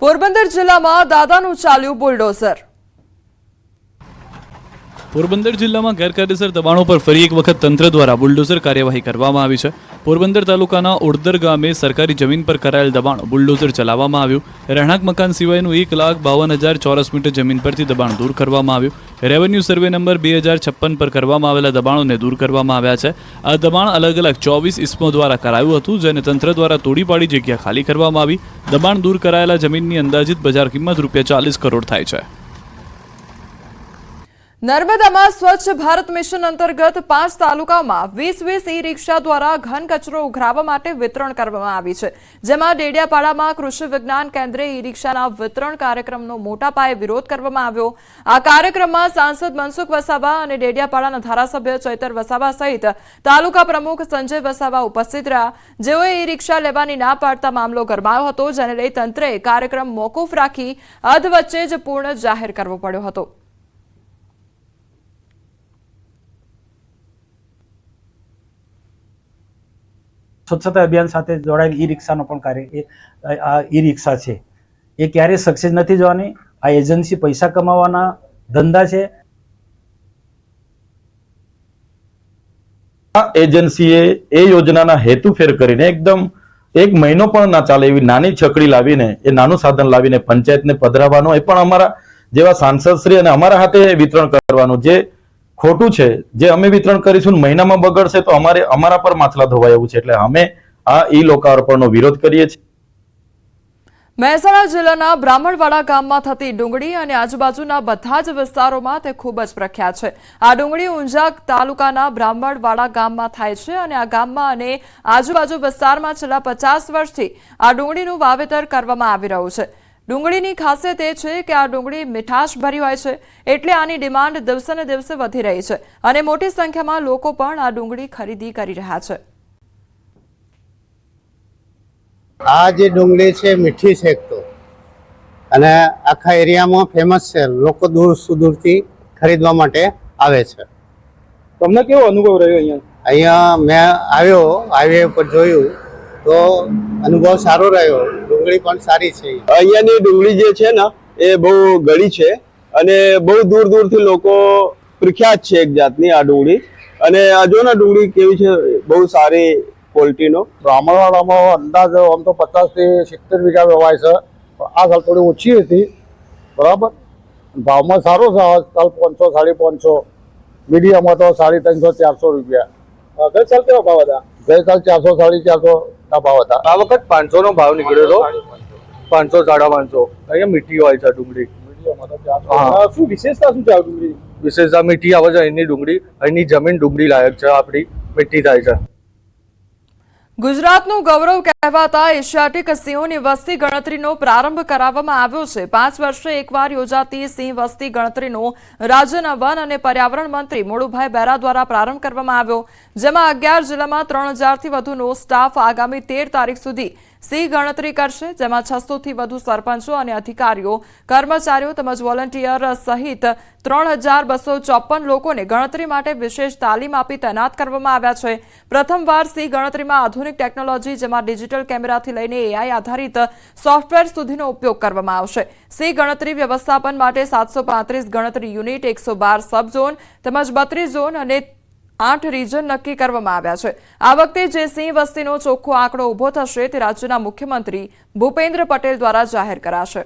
પોરબંદર જિલ્લામાં દાદાનું ચાલ્યું બુલડોઝર. પોરબંદર જિલ્લામાં ગેરકાયદેસર દબાણો પર ફરી એક વખત તંત્ર દ્વારા બુલડોઝર કાર્યવાહી કરવામાં આવી છે. પોરબંદર તાલુકાના ઓડદર ગામે સરકારી જમીન પર કરાયેલ દબાણ બુલડોઝર ચલાવવામાં આવ્યું. રહેણાંક મકાન સિવાયનું એક લાખ બાવન હજાર ચોરસ મીટર જમીન પરથી દબાણ દૂર કરવામાં આવ્યું. રેવન્યુ સર્વે નંબર બે હજાર છપ્પન પર કરવામાં આવેલા દબાણોને દૂર કરવામાં આવ્યા છે. આ દબાણ અલગ અલગ ચોવીસ ઇસમો દ્વારા કરાયું હતું, જેને તંત્ર દ્વારા તોડી પાડી જગ્યા ખાલી કરવામાં આવી. દબાણ દૂર કરાયેલા જમીનની અંદાજિત બજાર કિંમત રૂપિયા ચાલીસ કરોડ થાય છે. નર્મદામાં સ્વચ્છ ભારત મિશન અંતર્ગત પાંચ તાલુકામાં વીસ વીસ ઈ રિક્ષા દ્વારા ઘન કચરો ઉઘરાવવા માટે વિતરણ કરવામાં આવી છે. જેમાં ડેડિયાપાડામાં કૃષિ વિજ્ઞાન કેન્દ્રે ઈ રિક્ષાના વિતરણ કાર્યક્રમનો મોટા પાયે વિરોધ કરવામાં આવ્યો. આ કાર્યક્રમમાં સાંસદ મનસુખ વસાવા અને ડેડિયાપાડાના ધારાસભ્ય ચૈતર વસાવા સહિત તાલુકા પ્રમુખ સંજય વસાવા ઉપસ્થિત રહ્યા. જેઓએ ઈ રિક્ષા લેવાની ના પાડતા મામલો ગરમાયો હતો, જેને લઈ તંત્રે કાર્યક્રમ મોકૂફ રાખી અધ વચ્ચે જ પૂર્ણ જાહેર કરવો પડ્યો હતો. સ્વચ્છતા અભિયાન સાથે જોડાયેલ ઈ રિક્ષાનો પણ કાર્ય આ ઈ રિક્ષા છે. એ ક્યારેય સક્સેસ નથી જવાની. આ એજન્સી પૈસા કમાવાના ધંધા છે. આ એજન્સીએ એ યોજનાના હેતુ ફેર કરીને એકદમ એક મહિનો પણ ના ચાલે એવી નાની છકડી લાવીને, એ નાનું સાધન લાવીને પંચાયતને પધરાવવાનું. એ પણ અમારા જેવા સાંસદશ્રી અને અમારા હાથે વિતરણ કરવાનું. જે ખોટું છે. જે અમે વિતરણ કરીશું મહિનામાં બગડશે તો અમારે અમારા પર માછલા ધોવાય એવું છે. એટલે અમે આ ઈ લોકાર્પણનો વિરોધ કરીએ છીએ. મહેસાણા જિલ્લાના બ્રાહ્મણવાડા ગામમાં થતી ડુંગળી અને આજુબાજુના બધા જ વિસ્તારોમાં તે ખૂબ જ પ્રખ્યાત છે. આ ડુંગળી ઊંઝા તાલુકાના બ્રાહ્મણવાડા ગામમાં થાય છે અને આ ગામમાં અને આજુબાજુ વિસ્તારમાં છેલ્લા પચાસ વર્ષથી આ ડુંગળીનું વાવેતર કરવામાં આવી રહ્યું છે. ડુંગળીની ખાસિયત એ છે કે આ ડુંગળી મીઠાશ ભરી હોય છે એટલે આની ડિમાન્ડ દિવસે ને દિવસે વધી રહી છે અને મોટી સંખ્યામાં લોકો પણ આ ડુંગળી ખરીદી કરી રહ્યા છે. આ જે ડુંગળી છે મીઠી છે એક તો. અને આખા એરિયામાં ફેમસ છે લોકો દૂર સુદૂરથી ખરીદવા માટે આવે છે. તમને કેવો અનુભવ રહ્યો અહીંયા? અહીંયા મેં આવ્યો હાઈવે ઉપર જોયું તો અનુભવ સારો રહ્યો. ડુંગળી પણ સારી છે. અહીંયાની ડુંગળી જે છે ને એ બહુ ગળી છે અને બહુ દૂર દૂરથી લોકો પ્રખ્યાત છે એક જાતની આ ડુંગળી. અને આ જો ને ડુંગળી કેવી છે બહુ સારી ક્વોલિટીનો. બ્રાહ્મણવાડામાં અંદાજ આમ તો પચાસથી સિત્તેર વીઘા વેવાય છે પણ આ સાલ થોડી ઓછી હતી. બરાબર? ભાવમાં સારો છે આજકાલ પાંચસો સાડી પાંચસો. મીડિયમમાં તો સાડી ત્રણસો ચારસો રૂપિયા. ગઈ સાલ કેવા ભાવ હતા ગઈકાલ ચારસો સાડી ચારસો ના ભાવ હતા. આ વખત પાંચસો નો ભાવ નીકળ્યો હતો પાંચસો સાડા પાંચસો. અહીંયા મીઠી હોય છે ડુંગળી. શું વિશેષતા શું છે ડુંગળી? વિશેષતા મીઠી આવે છે અહીંની ડુંગળી અહીંની જમીન ડુંગળી લાયક છે આપણી મીઠી થાય છે. ગુજરાતનું ગૌરવ કહેવાતા એશિયાટિક સિંહોની વસ્તી ગણતરીનો પ્રારંભ કરાવવામાં આવ્યો છે. પાંચ વર્ષે એકવાર યોજાતી સિંહ વસ્તી ગણતરીનો રાજ્યના વન અને પર્યાવરણ મંત્રી મોડુભાઈ બેરા દ્વારા પ્રારંભ કરવામાં આવ્યો. જેમાં અગિયાર જિલ્લામાં ત્રણ હજારથી વધુનો સ્ટાફ આગામી તેર તારીખ સુધી સિંહ ગણતરી કરશે, જેમાં છસોથી વધુ સરપંચો અને અધિકારીઓ, કર્મચારીઓ તેમજ વોલન્ટિયર સહિત ત્રણ હજાર બસો ચોપન લોકોને ગણતરી માટે વિશેષ તાલીમ આપી તૈનાત કરવામાં આવ્યા છે. પ્રથમવાર સિંહ ગણતરીમાં આધુનિક ટેકનોલોજી, જેમાં ડિજિટલ કેમેરાથી લઈને એઆઈ આધારિત સોફ્ટવેર સુધીનો ઉપયોગ કરવામાં આવશે. સિંહ ગણતરી વ્યવસ્થાપન માટે સાતસો ગણતરી યુનિટ, એકસો સબ ઝોન તેમજ બત્રીસ ઝોન અને આઠ રીજન નક્કી કરવામાં આવ્યા છે. આ વખતે જે સિંહ વસ્તીનો ચોખ્ખો આંકડો ઊભો થશે તે રાજ્યના મુખ્યમંત્રી ભૂપેન્દ્ર પટેલ દ્વારા જાહેર કરાશે.